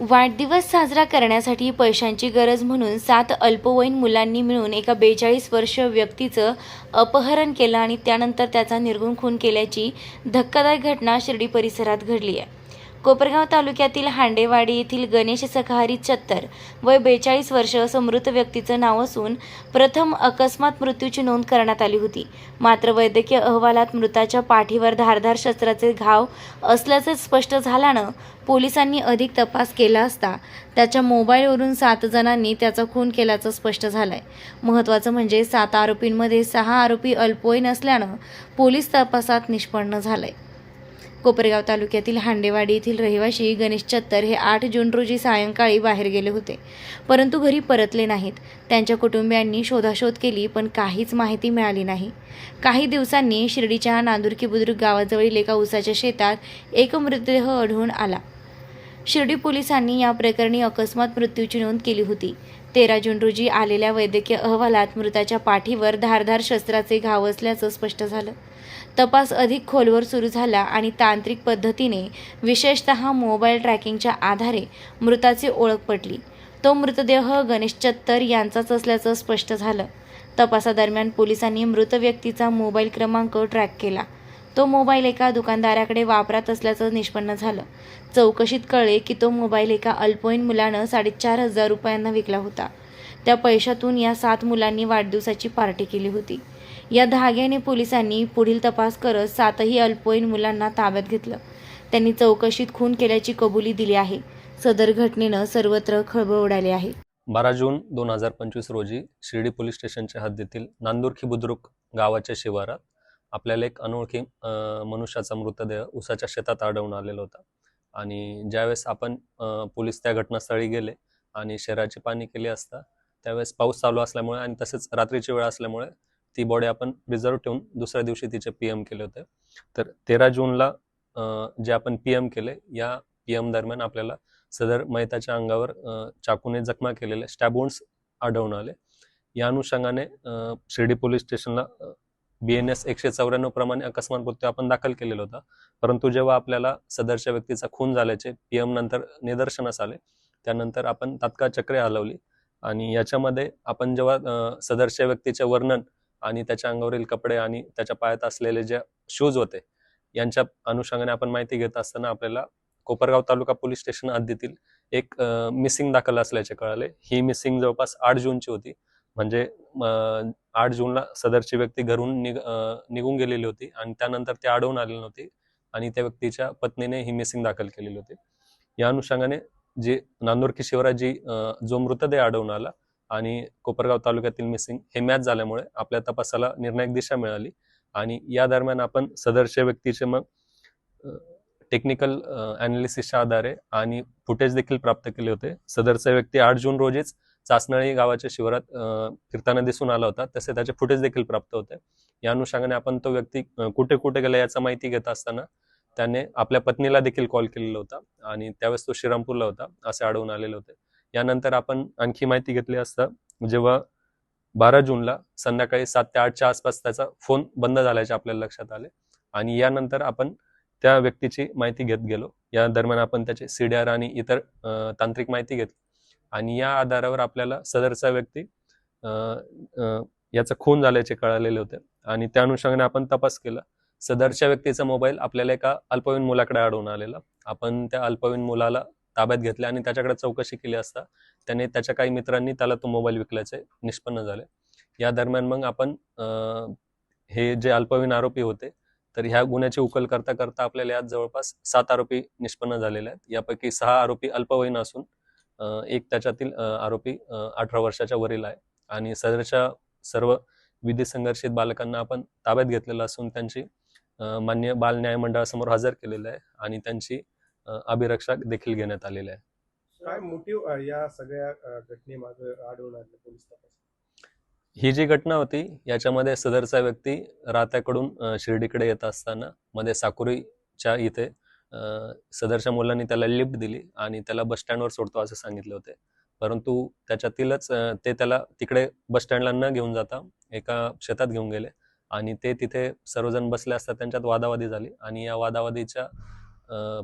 वाढदिवस साजरा करण्यासाठी पैशांची गरज म्हणून सात अल्पवयीन मुलांनी मिळून एका बेचाळीस वर्ष व्यक्तीचं अपहरण केलं आणि त्यानंतर त्याचा निर्गुण खून केल्याची धक्कादायक घटना शिर्डी परिसरात घडली आहे. कोपरगाव तालुक्यातील हांडेवाडी येथील गणेश सखारी चत्तर वय बेचाळीस वर्ष असं मृत व्यक्तीचं नाव असून प्रथम अकस्मात मृत्यूची नोंद करण्यात आली होती. मात्र वैद्यकीय अहवालात मृताच्या पाठीवर धारधार शस्त्राचे घाव असल्याचे स्पष्ट झाल्यानं पोलिसांनी अधिक तपास केला असता त्याच्या मोबाईलवरून सात जणांनी त्याचा खून केल्याचं स्पष्ट झालंय. महत्त्वाचं म्हणजे सात आरोपींमध्ये सहा आरोपी अल्पवयीन असल्यानं पोलीस तपासात निष्पन्न झालंय. कोपरगाव तालुक्यातील हांडेवाडी येथील रहिवाशी गणेश चत्तर हे आठ जून रोजी सायंकाळी बाहेर गेले होते. परंतु घरी परतले नाहीत. त्यांच्या कुटुंबियांनी शोधाशोध केली पण काहीच माहिती मिळाली नाही. काही दिवसांनी शिर्डीच्या नांदुरकी बुद्रुक गावाजवळील एका उसाच्या शेतात एक मृतदेह आढळून आला. शिर्डी पोलिसांनी या प्रकरणी अकस्मात मृत्यूची नोंद केली होती. तेरा जून रोजी आलेल्या वैद्यकीय अहवालात मृताच्या पाठीवर धारधार शस्त्राचे घाव असल्याचं स्पष्ट झालं. तपास अधिक खोलवर सुरू झाला आणि तांत्रिक पद्धतीने विशेषत मोबाईल ट्रॅकिंगच्या आधारे मृताची ओळख पटली. तो मृतदेह गणेश चत्तर यांचाच असल्याचं स्पष्ट झालं. तपासादरम्यान पोलिसांनी मृत व्यक्तीचा मोबाईल क्रमांक ट्रॅक केला. तो मोबाईल एका दुकानदाराकडे वापरात असल्याचं निष्पन्न झालं. चौकशीत कळले की तो मोबाईल एका अल्पवयीन मुलानं साडेचार हजार रुपयांना विकला होता. त्या पैशातून या सात मुलांनी वाढदिवसाची पार्टी केली होती. या धाग्याने पोलिसांनी पुढील तपास करत सातही अल्पवयीन मुलांना ताब्यात घेतलं. त्यांनी चौकशीत खून केल्याची कबुली दिली आहे. सदर घटनेनं सर्वत्र खळबळ उडाली आहे. बारा जून दोन हजार पंचवीस रोजी शिर्डी पोलीस स्टेशनच्या हद्दीतील नांदुरखी बुद्रुक गावाच्या शिवारात आपल्याला एक अनोळखी मनुष्याचा मृतदेह उसाच्या शेतात आढळून आलेला होता. आणि ज्यावेळेस आपण पोलीस त्या घटनास्थळी गेले आणि शहराची पाणी केली असता त्यावेळेस पाऊस चालू असल्यामुळे आणि तसेच रात्रीची वेळ असल्यामुळे ती बॉडी आपण रिझर्व ठेवून दुसऱ्या दिवशी तिचे पी एम केले होते. तर तेरा जूनला जे आपण पी एम केले या पी एम दरम्यान आपल्याला सदर मैताच्या अंगावर चाकूने जखमा केलेले स्टॅबोन्स आढळून आले. या अनुषंगाने शिर्डी पोलीस स्टेशनला बी एन एस एकशे चौऱ्याण्णव प्रमाणे अकस्मात मृत्यू आपण दाखल केलेला होता. परंतु जेव्हा आपल्याला सदरच्या व्यक्तीचा खून झाल्याचे पी एम नंतर निदर्शनास आले त्यानंतर आपण तात्काळ चक्रे हलवली. आणि याच्यामध्ये आपण जेव्हा सदरच्या व्यक्तीचे वर्णन आणि त्याच्या अंगावरील कपडे आणि त्याच्या पायात असलेले जे शूज होते यांच्या अनुषंगाने आपण माहिती घेत असताना आपल्याला कोपरगाव तालुका पोलीस स्टेशन हद्दीतील एक मिसिंग दाखल असल्याचे कळाले. ही मिसिंग जवळपास आठ जूनची होती. म्हणजे आठ जूनला सदरची व्यक्ती घरून निघ निघून गेलेली होती आणि त्यानंतर ती आढळून आलेली नव्हती आणि त्या व्यक्तीच्या पत्नीने ही मिसिंग दाखल केलेली होती. या अनुषंगाने जे नांदुरकी शिवराज जी जो मृतदेह आढळून आला आणि कोपरगाव तालुक्यातील मिसिंग हे मॅच झाल्यामुळे आपल्या तपासाला निर्णायक दिशा मिळाली. आणि या दरम्यान आपण सदरच्या व्यक्तीचे मग टेक्निकल अनालिसिसच्या आधारे आणि फुटेज देखील प्राप्त केले होते. सदरचा व्यक्ती आठ जून रोजीच चाचनळी गावाच्या शिवारात फिरताना दिसून आला होता. तसे त्याचे फुटेज देखील प्राप्त होते. या अनुषंगाने आपण तो व्यक्ती कुठे कुठे गेला याचा माहिती घेत असताना त्याने आपल्या पत्नीला देखील कॉल केलेला होता आणि त्यावेळेस तो श्रीरामपूरला होता असे आढळून आलेले होते. यानंतर आपण आणखी माहिती घेतली असता. जेव्हा बारा जूनला संध्याकाळी सात ते आठच्या आसपास त्याचा फोन बंद झाल्याचे आपल्याला लक्षात आले. आणि यानंतर आपण त्या व्यक्तीची माहिती घेत गेलो. या दरम्यान आपण त्याचे सीडीआर आणि इतर तांत्रिक माहिती घेतली. आणि या आधारावर आपल्याला सदरचा व्यक्ती अं, याचा खून झाल्याचे कळालेले होते. आणि त्या अनुषंगाने आपण तपास केला. सदरच्या व्यक्तीचा मोबाईल आपल्याला एका अल्पवयीन मुलाकडे आढळून आलेला. आपण त्या अल्पवयीन मुलाला ताब्यात घेतले आणि त्याच्याकडे चौकशी केली असता त्याने त्याच्या काही मित्रांनी त्याला तो मोबाईल विकल्याचे निष्पन्न झाले. या दरम्यान मग आपण हे जे अल्पवयीन आरोपी होते तर ह्या गुन्ह्याची उकल करता करता आपल्याला यात जवळपास सात आरोपी निष्पन्न झालेले आहेत. यापैकी सहा आरोपी अल्पवयीन असून एक त्याच्यातील आरोपी अठरा वर्षाच्या वरील आहे. आणि सदरच्या सर्व विधी संघर्षित बालकांना आपण ताब्यात घेतलेलं असून त्यांची मान्य बाल न्याय मंडळासमोर हजर केलेलं आहे. आणि त्यांची अ, अभिरक्षा देखील घेण्यात आलेली आहे काय मोटिव्ह या सगळ्या घटनेमागे आढळून आलं पोलीस तपास ही जी घटना होती याच्यामध्ये सदरचा व्यक्ती राहत्याकडून अ, शिर्डीकडे येत असताना मध्ये साकुरीच्या इथे सदरच्या मुलांनी त्याला लिफ्ट दिली आणि त्याला बस स्टँडवर सोडतो असं सांगितले होते. परंतु त्याच्यातीलच ते त्याला तिकडे बस स्टँडला न घेऊन जाता एका शेतात घेऊन गेले आणि ते तिथे सर्वजण बसले असता त्यांच्यात वादावादी झाली आणि या वादावादीच्या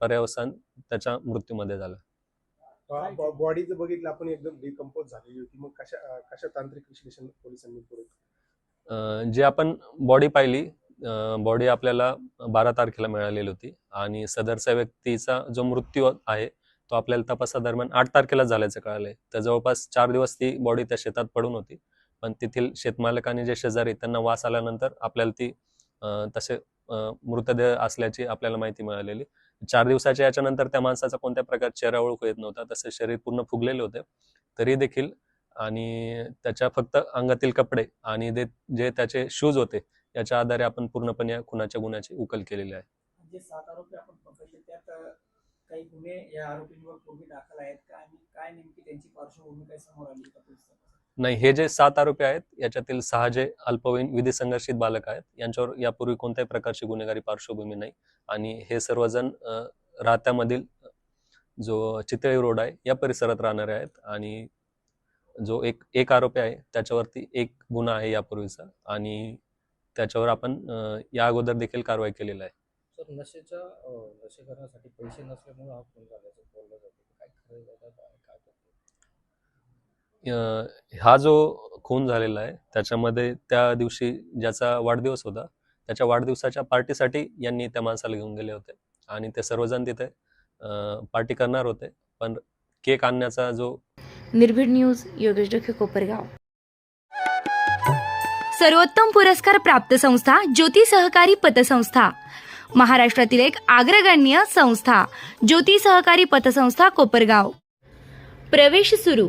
पर्यवसान त्याच्या मृत्यूमध्ये झाला. बॉडी जर बघितलं आपण एकदम डिकम्पोज झालेली होती. मग कशा कशा तांत्रिक विश्लेषण पोलिसांनी जे आपण बॉडी पाहिली बॉडी आपल्याला बारा तारखेला मिळालेली होती. आणि सदरच्या व्यक्तीचा जो मृत्यू आहे तो आपल्याला तपासादरम्यान आठ तारखेला झाल्याचं कळालंय. तर जवळपास चार दिवस ती बॉडी त्या शेतात पडून होती. पण तेथील शेतमालक आणि जे शेजारी त्यांना वास आल्यानंतर आपल्याला ती तसे मृतदेह असल्याची आपल्याला माहिती मिळालेली. चार दिवसाच्या याच्यानंतर त्या माणसाचा कोणत्या प्रकारचा चेहरा ओळखू येत नव्हता तसे शरीर पूर्ण फुगलेले होते. तरी देखील आणि त्याच्या फक्त अंगातील कपडे आणि ते जे त्याचे शूज होते याच्या आधारे आपण पूर्णपणे खुनाच्या गुन्ह्याची उकल केलेली आहे. जे सात आरोपी आपण पकडले त्यात काही गुन्हे या आरोपींवर पूर्वी दाखल आहेत का? आणि काय नेमकी त्यांची पार्श्वभूमी काय समोर आली का नाही हे जे सात आरोपी आहेत याच्यातील सहा जे अल्पवयीन विधी संघर्षित बालक आहेत यांच्यावर यापूर्वी कोणत्याही प्रकारची गुन्हेगारी पार्श्वभूमी नाही. आणि हे सर्वजण राहत्यामधील जो चितळी रोड आहे या परिसरात राहणारे आहेत. आणि जो एक एक आरोपी आहे त्याच्यावरती एक गुन्हा आहे यापूर्वीचा. आणि त्याच्यावर आपण या अगोदर देखील कारवाई केलेली आहे. नशेच्या नशे करण्यासाठी पैसे नसल्यामुळे हा खून झाल्याचं बोललं जातं. काय खरं आहे का काय काय करतो अं, हा जो खून झालेला आहे त्याच्यामध्ये त्या दिवशी ज्याचा वाढदिवस होता त्याच्या वाढदिवसाच्या पार्टीसाठी यांनी त्या माणसाला घेऊन गेले होते. आणि ते सर्वजण तिथे पार्टी करणार होते. पण केक आणण्याचा जो निर्भीड न्यूज योगेश डोके कोपरगाव. सर्वोत्तम पुरस्कार प्राप्त संस्था ज्योती सहकारी पतसंस्था. महाराष्ट्रातील एक अग्रगण्य संस्था ज्योती सहकारी पतसंस्था कोपरगाव. प्रवेश सुरू.